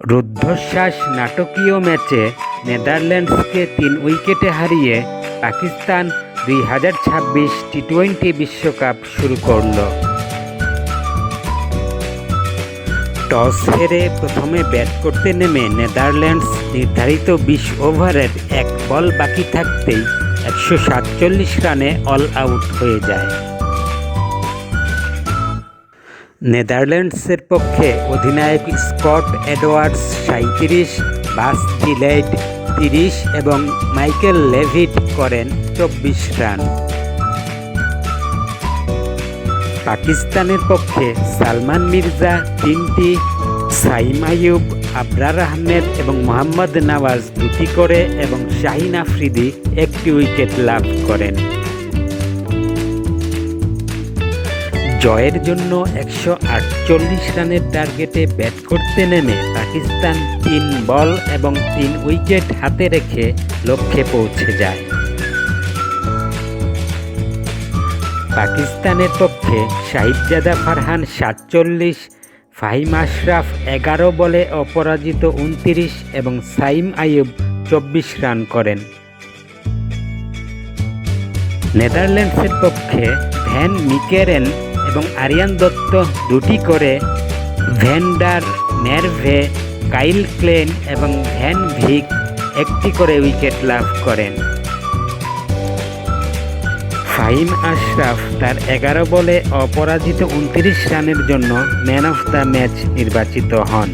রুদ্ধশ্বাস নাটকীয় ম্যাচে নেদারল্যান্ডসকে তিন উইকেটে হারিয়ে পাকিস্তান দুই হাজার ছাব্বিশ টি টোয়েন্টি বিশ্বকাপ শুরু করল। টস হেরে প্রথমে ব্যাট করতে নেমে নেদারল্যান্ডস নির্ধারিত বিশ ওভারের এক বল বাকি থাকতেই একশো সাতচল্লিশ রানে অল আউট হয়ে যায়। নেদারল্যান্ডসের পক্ষে অধিনায়ক স্কট এডওয়ার্ডস সাঁত্রিশ বাস ডিলাইট তিরিশ এবং মাইকেল লেভিট করেন চব্বিশ রান। পাকিস্তানের পক্ষে সালমান মির্জা তিনটি, সাইম আইয়ুব, আবরার আহমেদ এবং মোহাম্মদ নওয়াজ দুটি করে এবং শাহিন আফ্রিদি একটি উইকেট লাভ করেন। জয়ের জন্য একশো আটচল্লিশ রানের টার্গেটে ব্যাট করতে নেমে পাকিস্তান তিন বল এবং তিন উইকেট হাতে রেখে লক্ষ্যে পৌঁছে যায়। পাকিস্তানের পক্ষে সাহিবজাদা ফারহান সাতচল্লিশ, ফাহিম আশরাফ এগারো বলে অপরাজিত উনতিরিশ এবং সাইম আইয়ুব চব্বিশ রান করেন। নেদারল্যান্ডসের পক্ষে ভ্যান মিকেরেন এবং আরিয়ান দত্ত দুটি করে van der Merwe Kyle Klein এবং ভ্যান ভিক একটি করে উইকেট লাভ করেন। ফাহিম আশরাফ তার এগারো বলে অপরাজিত উনত্রিশ রানের জন্য ম্যান অফ দ্য ম্যাচ নির্বাচিত হন।